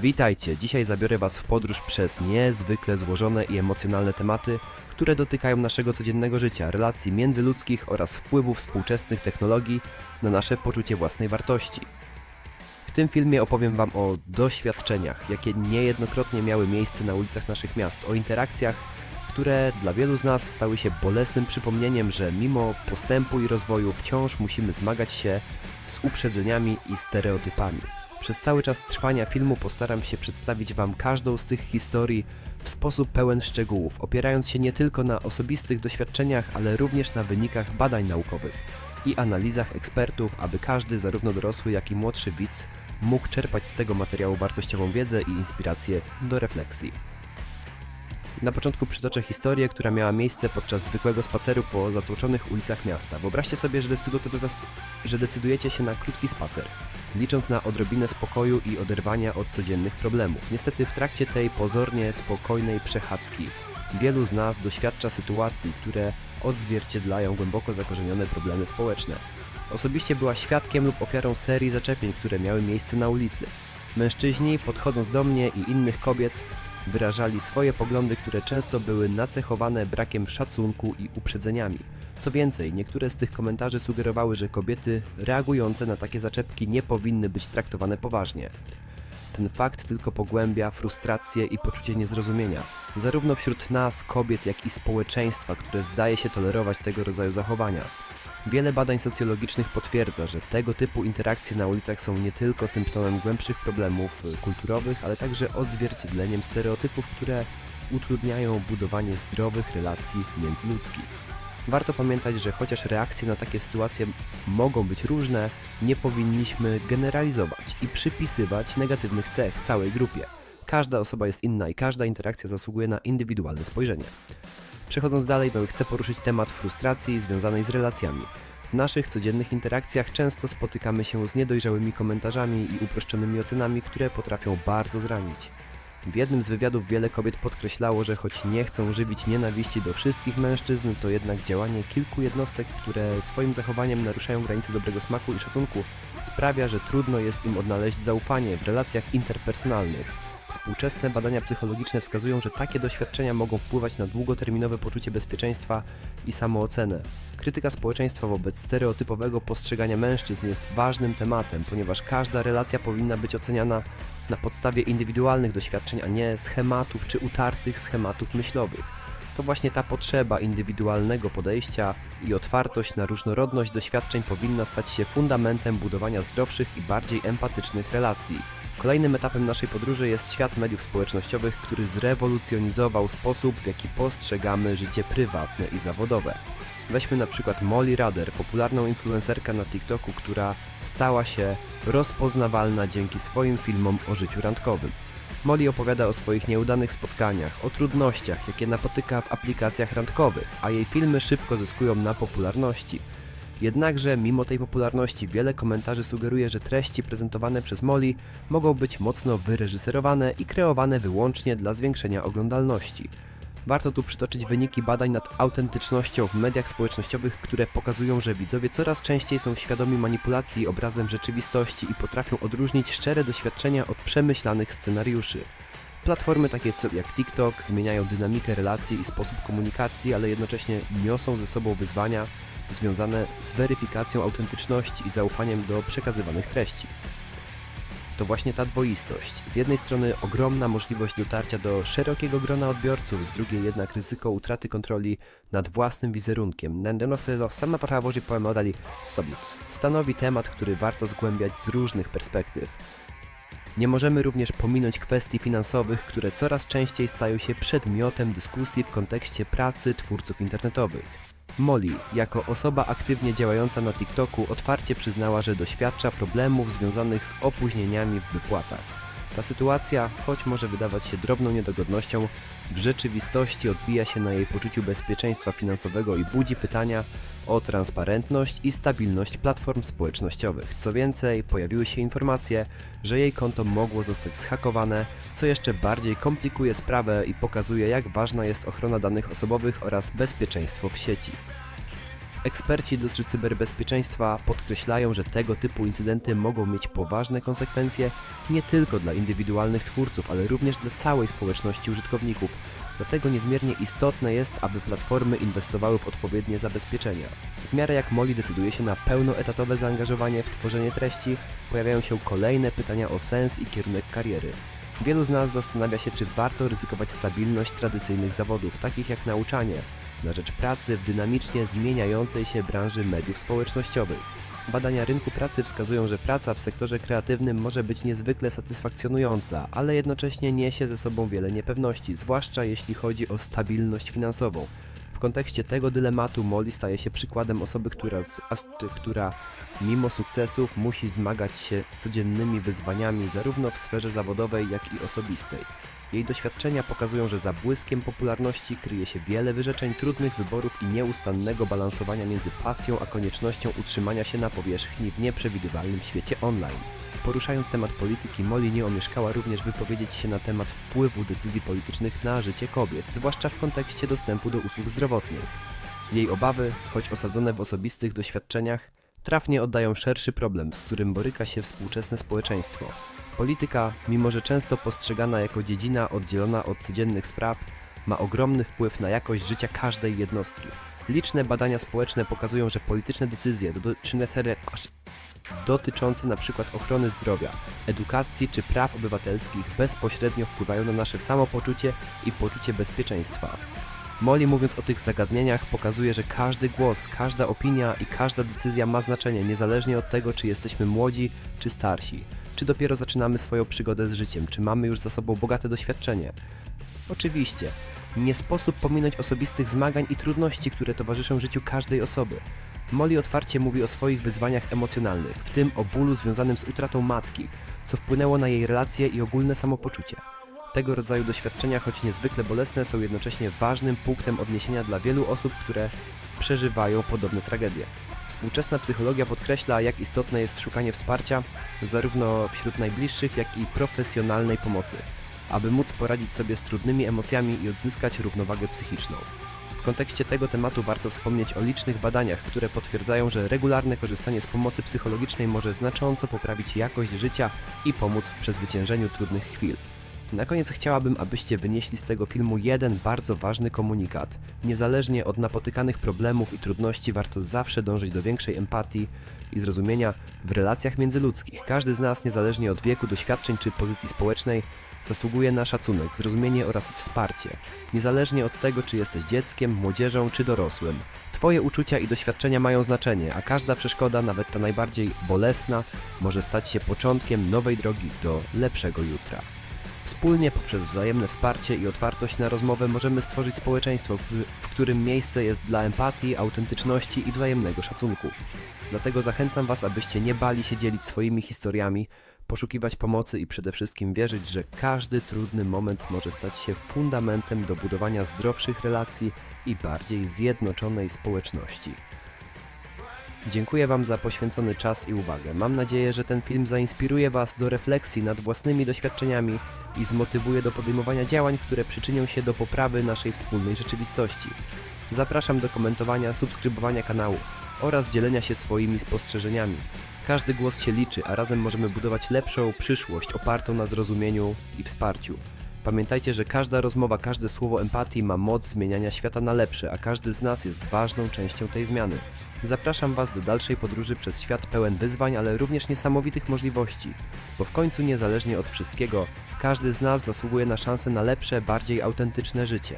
Witajcie, dzisiaj zabiorę Was w podróż przez niezwykle złożone i emocjonalne tematy, które dotykają naszego codziennego życia, relacji międzyludzkich oraz wpływu współczesnych technologii na nasze poczucie własnej wartości. W tym filmie opowiem Wam o doświadczeniach, jakie niejednokrotnie miały miejsce na ulicach naszych miast, o interakcjach, które dla wielu z nas stały się bolesnym przypomnieniem, że mimo postępu i rozwoju wciąż musimy zmagać się z uprzedzeniami i stereotypami. Przez cały czas trwania filmu postaram się przedstawić Wam każdą z tych historii w sposób pełen szczegółów, opierając się nie tylko na osobistych doświadczeniach, ale również na wynikach badań naukowych i analizach ekspertów, aby każdy, zarówno dorosły, jak i młodszy widz, mógł czerpać z tego materiału wartościową wiedzę i inspirację do refleksji. Na początku przytoczę historię, która miała miejsce podczas zwykłego spaceru po zatłoczonych ulicach miasta. Wyobraźcie sobie, że, że decydujecie się na krótki spacer, licząc na odrobinę spokoju i oderwania od codziennych problemów. Niestety w trakcie tej pozornie spokojnej przechadzki wielu z nas doświadcza sytuacji, które odzwierciedlają głęboko zakorzenione problemy społeczne. Osobiście była świadkiem lub ofiarą serii zaczepień, które miały miejsce na ulicy. Mężczyźni, podchodząc do mnie i innych kobiet, wyrażali swoje poglądy, które często były nacechowane brakiem szacunku i uprzedzeniami. Co więcej, niektóre z tych komentarzy sugerowały, że kobiety reagujące na takie zaczepki nie powinny być traktowane poważnie. Ten fakt tylko pogłębia frustrację i poczucie niezrozumienia, zarówno wśród nas, kobiet, jak i społeczeństwa, które zdaje się tolerować tego rodzaju zachowania. Wiele badań socjologicznych potwierdza, że tego typu interakcje na ulicach są nie tylko symptomem głębszych problemów kulturowych, ale także odzwierciedleniem stereotypów, które utrudniają budowanie zdrowych relacji międzyludzkich. Warto pamiętać, że chociaż reakcje na takie sytuacje mogą być różne, nie powinniśmy generalizować i przypisywać negatywnych cech całej grupie. Każda osoba jest inna i każda interakcja zasługuje na indywidualne spojrzenie. Przechodząc dalej, no, chcę poruszyć temat frustracji związanej z relacjami. W naszych codziennych interakcjach często spotykamy się z niedojrzałymi komentarzami i uproszczonymi ocenami, które potrafią bardzo zranić. W jednym z wywiadów wiele kobiet podkreślało, że choć nie chcą żywić nienawiści do wszystkich mężczyzn, to jednak działanie kilku jednostek, które swoim zachowaniem naruszają granice dobrego smaku i szacunku, sprawia, że trudno jest im odnaleźć zaufanie w relacjach interpersonalnych. Współczesne badania psychologiczne wskazują, że takie doświadczenia mogą wpływać na długoterminowe poczucie bezpieczeństwa i samoocenę. Krytyka społeczeństwa wobec stereotypowego postrzegania mężczyzn jest ważnym tematem, ponieważ każda relacja powinna być oceniana na podstawie indywidualnych doświadczeń, a nie schematów czy utartych schematów myślowych. To właśnie ta potrzeba indywidualnego podejścia i otwartość na różnorodność doświadczeń powinna stać się fundamentem budowania zdrowszych i bardziej empatycznych relacji. Kolejnym etapem naszej podróży jest świat mediów społecznościowych, który zrewolucjonizował sposób, w jaki postrzegamy życie prywatne i zawodowe. Weźmy na przykład Molly Rader, popularną influencerkę na TikToku, która stała się rozpoznawalna dzięki swoim filmom o życiu randkowym. Molly opowiada o swoich nieudanych spotkaniach, o trudnościach, jakie napotyka w aplikacjach randkowych, a jej filmy szybko zyskują na popularności. Jednakże, mimo tej popularności, wiele komentarzy sugeruje, że treści prezentowane przez Molly mogą być mocno wyreżyserowane i kreowane wyłącznie dla zwiększenia oglądalności. Warto tu przytoczyć wyniki badań nad autentycznością w mediach społecznościowych, które pokazują, że widzowie coraz częściej są świadomi manipulacji obrazem rzeczywistości i potrafią odróżnić szczere doświadczenia od przemyślanych scenariuszy. Platformy takie jak TikTok zmieniają dynamikę relacji i sposób komunikacji, ale jednocześnie niosą ze sobą wyzwania związane z weryfikacją autentyczności i zaufaniem do przekazywanych treści. To właśnie ta dwoistość. Z jednej strony ogromna możliwość dotarcia do szerokiego grona odbiorców, z drugiej jednak ryzyko utraty kontroli nad własnym wizerunkiem. Nendenofilos sama prawoży pomodali Sobic stanowi temat, który warto zgłębiać z różnych perspektyw. Nie możemy również pominąć kwestii finansowych, które coraz częściej stają się przedmiotem dyskusji w kontekście pracy twórców internetowych. Molly, jako osoba aktywnie działająca na TikToku, otwarcie przyznała, że doświadcza problemów związanych z opóźnieniami w wypłatach. Ta sytuacja, choć może wydawać się drobną niedogodnością, w rzeczywistości odbija się na jej poczuciu bezpieczeństwa finansowego i budzi pytania o transparentność i stabilność platform społecznościowych. Co więcej, pojawiły się informacje, że jej konto mogło zostać zhakowane, co jeszcze bardziej komplikuje sprawę i pokazuje, jak ważna jest ochrona danych osobowych oraz bezpieczeństwo w sieci. Eksperci do cyberbezpieczeństwa podkreślają, że tego typu incydenty mogą mieć poważne konsekwencje nie tylko dla indywidualnych twórców, ale również dla całej społeczności użytkowników. Dlatego niezmiernie istotne jest, aby platformy inwestowały w odpowiednie zabezpieczenia. W miarę jak Molly decyduje się na pełnoetatowe zaangażowanie w tworzenie treści, pojawiają się kolejne pytania o sens i kierunek kariery. Wielu z nas zastanawia się, czy warto ryzykować stabilność tradycyjnych zawodów, takich jak nauczanie, na rzecz pracy w dynamicznie zmieniającej się branży mediów społecznościowych. Badania rynku pracy wskazują, że praca w sektorze kreatywnym może być niezwykle satysfakcjonująca, ale jednocześnie niesie ze sobą wiele niepewności, zwłaszcza jeśli chodzi o stabilność finansową. W kontekście tego dylematu Molly staje się przykładem osoby, która, z, która mimo sukcesów musi zmagać się z codziennymi wyzwaniami zarówno w sferze zawodowej, jak i osobistej. Jej doświadczenia pokazują, że za błyskiem popularności kryje się wiele wyrzeczeń, trudnych wyborów i nieustannego balansowania między pasją a koniecznością utrzymania się na powierzchni w nieprzewidywalnym świecie online. Poruszając temat polityki, Molly nie omieszkała również wypowiedzieć się na temat wpływu decyzji politycznych na życie kobiet, zwłaszcza w kontekście dostępu do usług zdrowotnych. Jej obawy, choć osadzone w osobistych doświadczeniach, trafnie oddają szerszy problem, z którym boryka się współczesne społeczeństwo. Polityka, mimo że często postrzegana jako dziedzina oddzielona od codziennych spraw, ma ogromny wpływ na jakość życia każdej jednostki. Liczne badania społeczne pokazują, że polityczne decyzje dotyczące np. ochrony zdrowia, edukacji czy praw obywatelskich bezpośrednio wpływają na nasze samopoczucie i poczucie bezpieczeństwa. Molly mówiąc o tych zagadnieniach pokazuje, że każdy głos, każda opinia i każda decyzja ma znaczenie niezależnie od tego, czy jesteśmy młodzi czy starsi, czy dopiero zaczynamy swoją przygodę z życiem, czy mamy już za sobą bogate doświadczenie. Oczywiście, nie sposób pominąć osobistych zmagań i trudności, które towarzyszą życiu każdej osoby. Molly otwarcie mówi o swoich wyzwaniach emocjonalnych, w tym o bólu związanym z utratą matki, co wpłynęło na jej relacje i ogólne samopoczucie. Tego rodzaju doświadczenia, choć niezwykle bolesne, są jednocześnie ważnym punktem odniesienia dla wielu osób, które przeżywają podobne tragedie. Współczesna psychologia podkreśla, jak istotne jest szukanie wsparcia, zarówno wśród najbliższych, jak i profesjonalnej pomocy, aby móc poradzić sobie z trudnymi emocjami i odzyskać równowagę psychiczną. W kontekście tego tematu warto wspomnieć o licznych badaniach, które potwierdzają, że regularne korzystanie z pomocy psychologicznej może znacząco poprawić jakość życia i pomóc w przezwyciężeniu trudnych chwil. Na koniec chciałabym, abyście wynieśli z tego filmu jeden bardzo ważny komunikat. Niezależnie od napotykanych problemów i trudności, warto zawsze dążyć do większej empatii i zrozumienia w relacjach międzyludzkich. Każdy z nas, niezależnie od wieku, doświadczeń czy pozycji społecznej, zasługuje na szacunek, zrozumienie oraz wsparcie. Niezależnie od tego, czy jesteś dzieckiem, młodzieżą czy dorosłym. Twoje uczucia i doświadczenia mają znaczenie, a każda przeszkoda, nawet ta najbardziej bolesna, może stać się początkiem nowej drogi do lepszego jutra. Wspólnie poprzez wzajemne wsparcie i otwartość na rozmowę możemy stworzyć społeczeństwo, w- którym miejsce jest dla empatii, autentyczności i wzajemnego szacunku. Dlatego zachęcam Was, abyście nie bali się dzielić swoimi historiami, poszukiwać pomocy i przede wszystkim wierzyć, że każdy trudny moment może stać się fundamentem do budowania zdrowszych relacji i bardziej zjednoczonej społeczności. Dziękuję Wam za poświęcony czas i uwagę. Mam nadzieję, że ten film zainspiruje Was do refleksji nad własnymi doświadczeniami i zmotywuje do podejmowania działań, które przyczynią się do poprawy naszej wspólnej rzeczywistości. Zapraszam do komentowania, subskrybowania kanału oraz dzielenia się swoimi spostrzeżeniami. Każdy głos się liczy, a razem możemy budować lepszą przyszłość opartą na zrozumieniu i wsparciu. Pamiętajcie, że każda rozmowa, każde słowo empatii ma moc zmieniania świata na lepsze, a każdy z nas jest ważną częścią tej zmiany. Zapraszam Was do dalszej podróży przez świat pełen wyzwań, ale również niesamowitych możliwości, bo w końcu niezależnie od wszystkiego, każdy z nas zasługuje na szansę na lepsze, bardziej autentyczne życie.